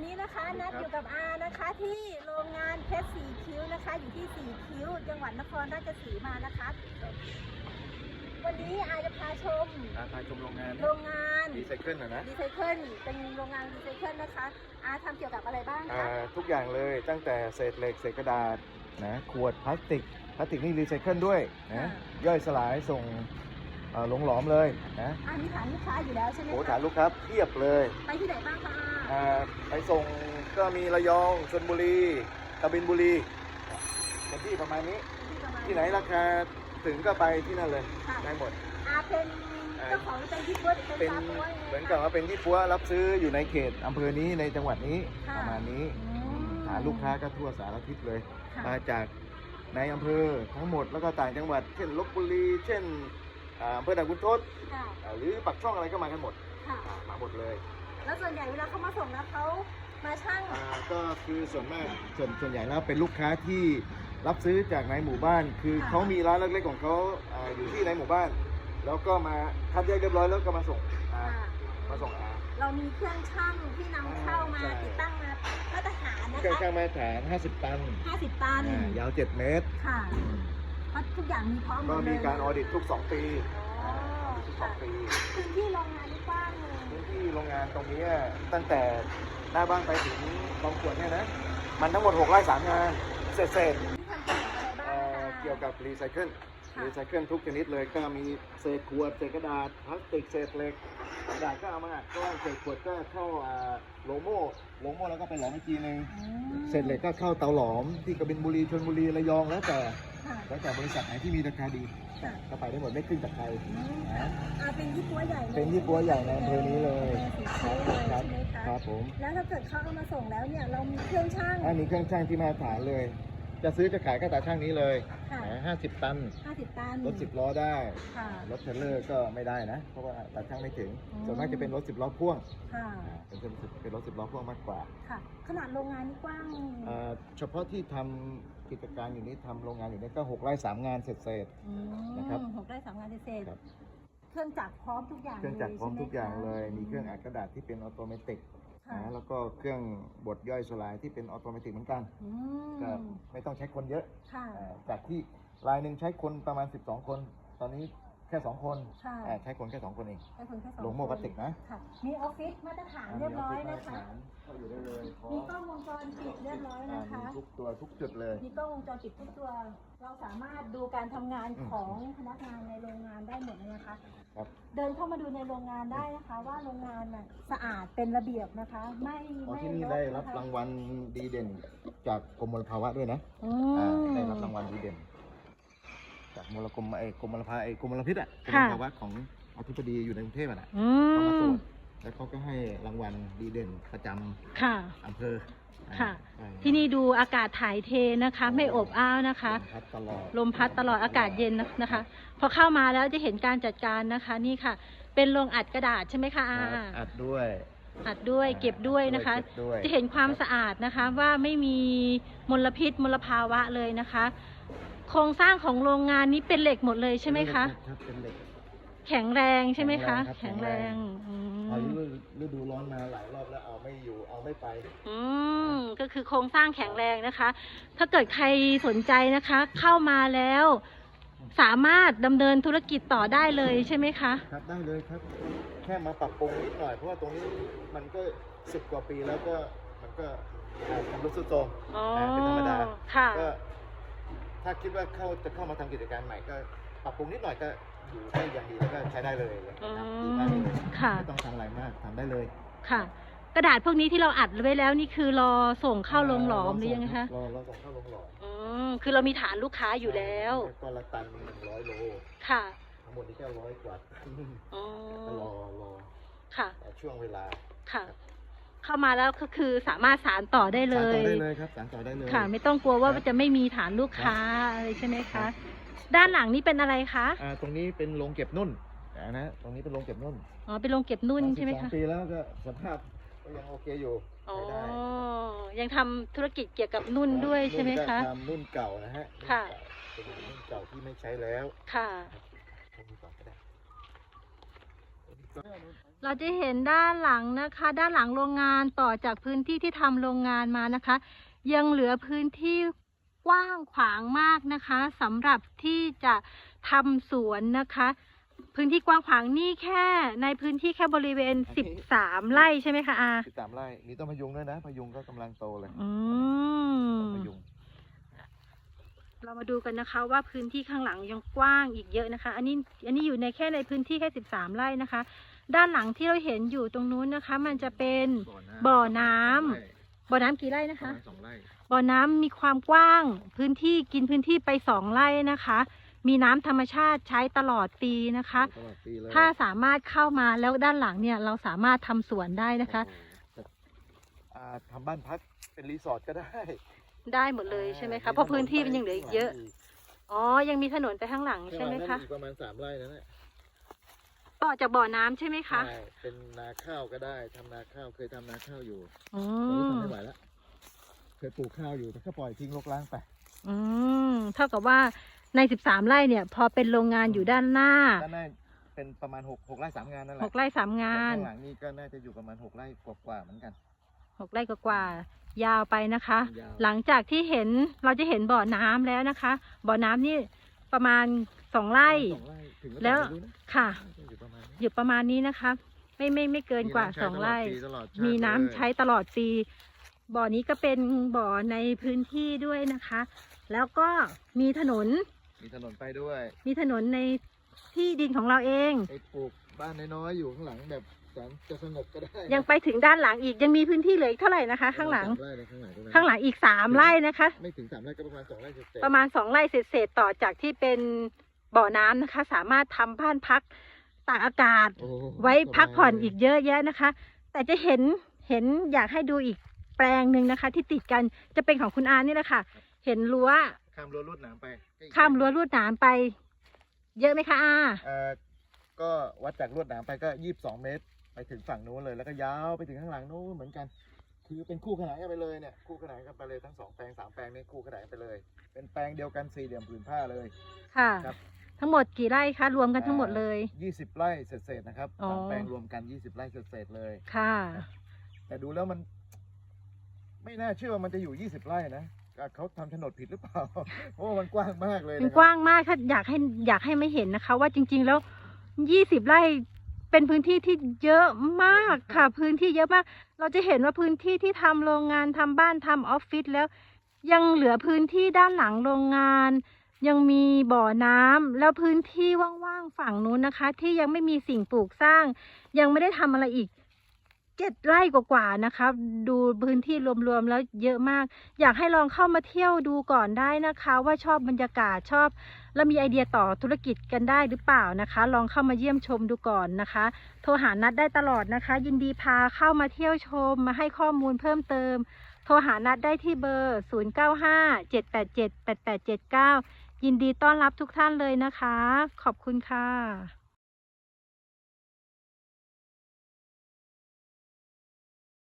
วันนี้นะคะนัดอยู่กับอานะคะ ที่โรงงานเพชรสีคิ้วนะคะ อยู่ที่สีคิ้ว จังหวัดนครราชสีมานะคะ วันนี้อาจะพาชมอาคารชมโรงงานโรงงานรีไซเคิลนะนะรีไซเคิลเป็นโรงงานรีไซเคิลนะคะ อาทำเกี่ยวกับอะไรบ้างอ่าคะทุกอย่างเลยตั้งแต่เศษเหล็กเศษกระดาษนะขวดพลาสติกพลาสติกนี่รีไซเคิลด้วยนะย่อยสลายส่งเอ่อหลงหลอมเลยนะอามีฐานลูกค้าอยู่แล้วใช่ไหมโหคะฐานลูกค้าเพียบเลย ไปที่ไหนบ้างคะอาอ่า ไปส่งก็มีระยองชลบุรีกบินบุรีเป็นที่ประมาณนี้ ที่ประมาณที่ไหนราคาถึงก็ไปที่นั่นเลยค่ะได้หมดอาเป็นเจ้าของเป็นที่ปุ๊บเป็เป็นนซาปัวยังไงเหมือนกับว่าเป็นที่ปัวรับซื้ออยู่ในเขตอำเภอนี้ในจังหวัดนี้ค่ะประมาณนี้อืมหาลูกค้าก็ทั่วสารทิศเลยค่ะมาจากในอำเภอทั้งหมดแล้วก็ต่างจังหวัด เช่นลบบุรี เช่นอ่าอำเภอด่านคุณทศค่ะอ่าหรือปักช่องอะไรก็มากันหมดค่ะอ่ามาหมดเลย แล้วส่วนใหญ่เวลาเขามาส่งแล้วเขามาช่างอ่าก็คือส่วนมากส่วนส่วนใหญ่แล้วเป็นลูกค้าที่รับซื้อจากในหมู่บ้าน คือค่ะเขามีร้านเล็กๆของเขาอ่าอยู่ที่ในหมู่บ้าน แล้วก็มาคัดแยกเรียบร้อยแล้วก็มาส่งอ่าค่ะมาส่งอาเรามีเครื่องช่างที่นำเข้ามาใช่ ติดตั้งมามาตรฐานนะเครื่องคะ ช่างมาตรฐาน 50 ตัน50 ตันอ่ายาว 7 เมตร ค่ะเพราะทุกอย่างมีพร้อมหมก็ดเลยมีการออดิตทุก 2 ปี อ๋อ ทุกสอค่ะงปีพื้นที่โรงงานนี่กว้างเลยพื้นที่โรงงานตรงนี้ตั้งแต่หน้าบ้านไปถึงกองขวดเนี่ยนะ มันทั้งหมด 6 ไร่ 3 งานเศษเศษที่ทำเกี่ยวกับอะไรบ้างเอ่อคะเกี่ยวกับรีไซเคิลค่ะรีไซเคิลทุกชนิดเลย ก็มีเศษขวด เศษกระดาษ พลาสติก เศษเหล็ก กระดาษก็เอามาอัดก้อนเศษขวดก็เข้าอ่าโลโม่โลโม่แล้วก็ไปหลอมอีกทีนึงอืมเศษเหล็กก็เข้าเตาหลอมที่กบินบุรีชลบุรีระยองแล้วแต่ ค่ะแล้วแต่บริษัทไหนที่มีราคาดีค่ะก็ไปได้หมดไม่ขึ้นจากใครอืมนะอ่าเป็นยี่ปัวใหญ่ลยเป็นยี่ปัวใหญ่ในอำเภอนี้เลยสีเขียวเลยครัใช่ไหมคะครับผมแล้วถ้าเกิดเขาเอามาส่งแล้วเนี่ยเรามีเครื่องช่างอันนี้เครื่องช่างที่มาตรฐานเลย จะซื้อจะขายก็ตาช่างนี้เลยค่ะห้าสิบตัน50ตันรถสิบล้อได้ค่ะ รถเทรลเลอร์ก็ไม่ได้นะ เพราะว่าตาช่างไม่ถึงอืม ส่วนมากจะเป็นรถสิบล้อพ่วงค่ะอ่าเป็นเป็นเป็นรถสิบล้อพ่วงมากกว่าค่ะ ขนาดโรงงานนี่กว้างอ่าเฉพาะที่ทำ กิจการอยู่นี้ทำโรงงานอยู่นี้ก็หกไร่สามงานเสร็จเสร็จ อืมนะครับ หกได้สามงานเศษครับเครื่องจักรพร้อมทุกอย่างเครื่องจักรพร้อมใช่ไหทุกอย่างเลยคะมีเครื่องอัดกระดาษที่เป็นออโตเมติกค่ะนะแล้วก็เครื่องบดย่อยสลายที่เป็นออโตเมติกเหมือนกันอืก็มไม่ต้องใช้คนเยอะค่ะ อ่าจากที่รายหนึ่งใช้คนประมาณ 12 คน ตอนนี้ แค่2คนค่ะอ่าใช้คนแค่2คนเองใช้คนแค่สองลงโม่พลาสติกนะค่ะ มีออฟฟิศมาตรฐานเรียบร้อยนะคะเข้าอยู่ได้เลยพร้อมีมกล้องวงจรปิดเรียบร้อยอ่านะคะมีทุกตัวทุกจุดเลย มีกล้องวงจรปิดทุกตัว เราสามารถดูการทำงานอืมของพนักงานในโรงงานได้หมดเลยนะคะ ครับ เดินเข้ามาดูในโรงงานได้นะคะ ว่าโรงงานน่ะสะอาดเป็นระเบียบนะคะ ไม่อ๋อไม่ที่นี่กได้รับนะคะรางวัลดีเด่นจากกรมมลภาวะด้วยนะอือ่ามได้รับรางวัลดีเด่น จากมลกรมไอ้กรมมลภาวะไอ้กรมมลพิษอะกรมมค่ะลภาวะของอธิบดีอยู่ในกรุงเทพอะนะอืเขามาตรมวจแล้วเขาก็ให้รางวัลดีเด่นประจำค่ะ อำเภออ่าค่ะ อ่าที่นี่ดูอากาศถ่ายเทนะคะ ไม่อบอ้าวนะคะ ลมพัดตลอด ลมพัดตลอดอากาศเย็นนะคะ พอเข้ามาแล้วจะเห็นการจัดการนะคะ นี่ค่ะ เป็นโรงอัดกระดาษใช่ไหมคะอาครับอัดด้วยอัดด้วยเก็บด้วยนะคะ เก็บด้วยจะเห็นความสะอาดนะคะว่าไม่มีมลพิษมลภาวะเลยนะคะ โครงสร้างของโรงงานนี้เป็นเหล็กหมดเลยใช่ไหมคะรับเป็นเหล็ก แข็งแรงใช่ไหมคะ แข็แข็งงแรแรงงอืพอฤดูฤดูร้อนมาหลายรอบแล้วเอาไม่อยู่เอาไม่ไป อืมก็คือโครงสร้างแข็งแรงนะคะ ถ้าเกิดใครสนใจนะคะ เข้ามาแล้ว สามารถดำเนินธุรกิจต่อได้เลยใช่ไหมคะ ครับได้เลยครับ แค่มาปรับปรุงนิดหน่อยเพราะว่าตรงนี้มันก็สิบกว่าปีแล้วก็มันก็อ่าทำรุดสุดโทรมอ๋ออ่าเป็นธรรมดาค่ะ ก็ ถ้าคิดว่าเข้าจะเข้ามาทำกิจการใหม่ก็ปรับปรุงนิดหน่อยก็อยู่ได้อย่างดีแล้วก็ใช้ได้เลยนะอืครับดีมากเลยมค่ะ ไม่ต้องทำอะไรมากทำได้เลยค่ะ กระดาษพวกนี้ที่เราอัดไว้แล้วนี่คือรอส่งเข้าโรงหลอมหรือยังไงคะรอเราส่งเข้าโรงหลอมอืมคือเรามีฐานลูกค้าอยู่แล้ว ก็ละตันหนึ่งร้อยโลค่ะทั้งหมดนี้ก็ร้อยกว่าตันอ๋อก็รอรอค่ะช่วงเวลาค่ะ เข้ามาแล้วก็คือสามารถสารต่อได้เลสานต่อย ได้เลยครับสานต่อได้เลย ค่ะ ไม่ต้องกลัวว่าครับจะไม่มีฐานลูกค้าอะไรใช่ไหมครัคะ บ ด้านหลังนี่เป็นอะไรคะอ่าตรงนี้เป็นโรงเก็บนุ่นอ่านะตรงนี้เป็นโรงเก็บนุ่นอ๋อเป็นโรงเก็บนุ่นใช่ไหมสอคะงปีแล้วก็สภาพก็ยังโอเคอยู่อ๋อใช้ได้ยังทำธุรกิจเกี่ยวกับนุ่นด้วยใช่ไหมนุ่นก็คะทำนุ่นเก่านะฮะค่ะนุ่นเก่าเป็นนุ่นเก่าที่ไม่ใช้แล้วค่ะใช้ดีกว่าก็ได้ เราจะเห็นด้านหลังนะคะ ด้านหลังโรงงานต่อจากพื้นที่ที่ทำโรงงานมานะคะ ยังเหลือพื้นที่กว้างขวางมากนะคะสำหรับที่จะทำสวนนะคะ พื้นที่กว้างขวางนี่แค่ ในพื้นที่แค่บริเวณ13 ไร่ใช่ไหมคะอาสิบสามไร่มีต้นพะยุงด้วยนะพะยุงก็กำลังโตเลยอืต้นมพะยุงเรามาดูกันนะคะว่าพื้นที่ข้างหลังยังกว้างอีกเยอะนะคะ อันนี้อันนี้อยู่ในแค่ในพื้นที่แค่ 13 ไร่นะคะ ด้านหลังที่เราเห็นอยู่ตรงนู้นนะคะ มันจะเป็นบ่อน้ำบ่อน้ำกี่ไร่นะคะสองไร่บ่อน้ำมีความกว้างพื้นที่กินพื้นที่ไปสองไร่นะคะ มีน้ำธรรมชาติใช้ตลอดปีนะคะตลอดปีเลยถ้าสามารถเข้ามาแล้วด้านหลังเนี่ยเราสามารถทำสวนได้นะคะโอ้โหแต่อ่าทำบ้านพักเป็นรีสอร์ทก็ได้ ได้หมดเลยใช่ไหมคะเพราะพื้นที่มันยังเหลืออีกเยอะอ๋อยังมีถนนไปข้างหลังใช่ไหมคะอีกประมาณสามไร่นั่นแหละ ต่อจากบ่อน้ำใช่ไหมคะใช่เป็นนาข้าวก็ได้ทำนาข้าวเคยทำนาข้าวอยู่อืตอนนี้มทำไม่ไหวแล้วเคยปลูกข้าวอยู่แต่ก็ปล่อยทิ้งรกร้างไป อืมเท่ากับว่าใน 13 ไร่เนี่ย พอเป็นโรงงานอยู่ด้านหน้าด้านหน้าเป็นประมาณหกหกไร่สามงานนั่นแหละ6ไร่3งาน ข้างหลังนี่ก็น่าจะอยู่ประมาณหกไร่กว่าๆเหมือนกัน6ไร่กว่าๆยาวไปนะคะ ยาว หลังจากที่เห็นเราจะเห็นบ่อน้ำแล้วนะคะ บ่อน้ำนี่ประมาณ 2ไร่ สองไร่ถึงแล้ว ไม่รู้นะค่ะ อยู่ประมาณนี้อยู่ประมาณนี้นะคะ ไม่ไม่ไม่เกินกว่ามีำใช้2ไร่ตลอดปีตลอดชาติมีน้ำเลยใช้ตลอดปี บ่อนี้ก็เป็นบ่อในพื้นที่ด้วยนะคะ แล้วก็มีถนน มีถนนไปด้วยมีถนนในที่ดินของเราเอง ไปปลูกบ้านน้อยๆอยู่ข้างหลังแบบแสนจะสงบก็ได้ยังไปถึงด้านหลังอีกยังมีพื้นที่เหลืออีกเท่าไหร่นะคะ ข้างหลังสมไร่เลยข้างหลังตรงนั้นข้างหลังอีกสามไร่นะคะ ไม่ถึงสามไร่ก็ประมาณสองไร่เศษๆประมาณสองไร่เศษๆต่อจากที่เป็น บ่อน้ำนะคะ สามารถทำบ้านพักตากอากาศโอ้ไว้พักผ่อนอีกเยอะแยะนะคะ แต่จะเห็นเห็นอยากให้ดูอีกแปลงหนึ่งนะคะ ที่ติดกันจะเป็นของคุณอานี่แหละค่ะ เห็นรั้วข้ามรั้วลวดหนามไปก็อีกข้ามรั้วลวดหนามไป เยอะไหมคะอาเอ่อก็วัดจากลวดหนามไปก็ยี่สิบสองเมตร ไปถึงฝั่งนู้นเลยแล้วก็ยาวไปถึงข้างหลังนู้นเหมือนกัน คือเป็นคู่ขนานกันไปเลยเนี่ยคู่ขนานกันไปเลยทั้งสองแปลงสามแปลงนี่คู่ขนานกันไปเลย เป็นแปลงเดียวกันสี่เหลี่ยมผืนผ้าเลยค่ะครับ ทั้งหมดกี่ไร่คะ รวมกันทั้งหมดเลยยี่สิบไร่เศษๆนะครับอ๋อ สามแปลงรวมกันยี่สิบไร่เศษๆเลย ค่ะ แต่ดูแล้วมัน ไม่น่าเชื่อว่ามันจะอยู่ยี่สิบไร่นะอะเขาทำโฉนดผิดหรือเปล่า เพราะว่ามันกว้างมากเลยมันนะคกรับว้างมากค่ะอยากให้อยากให้ไม่เห็นนะคะ ว่าจริง ๆ แล้วยี่สิบไร่เป็นพื้นที่ที่เยอะมากค่ะ พื้นที่เยอะมาก เราจะเห็นว่าพื้นที่ที่ทำโรงงานทำบ้านทำออฟฟิศแล้ว ยังเหลือพื้นที่ด้านหลังโรงงาน ยังมีบ่อน้ำแล้วพื้นที่ว่างๆฝั่งนู้นนะคะ ที่ยังไม่มีสิ่งปลูกสร้าง ยังไม่ได้ทำอะไรอีกเจ็ดไร่กว่าๆนะคะ ดูพื้นที่รวมๆแล้วเยอะมาก อยากให้ลองเข้ามาเที่ยวดูก่อนได้นะคะ ว่าชอบบรรยากาศชอบ แล้วมีไอเดียต่อธุรกิจกันได้หรือเปล่านะคะ ลองเข้ามาเยี่ยมชมดูก่อนนะคะ โทรหานัดได้ตลอดนะคะ ยินดีพาเข้ามาเที่ยวชมมาให้ข้อมูลเพิ่มเติม โทรหานัดได้ที่เบอร์ 0957878879 ยินดีต้อนรับทุกท่านเลยนะคะ ขอบคุณค่ะ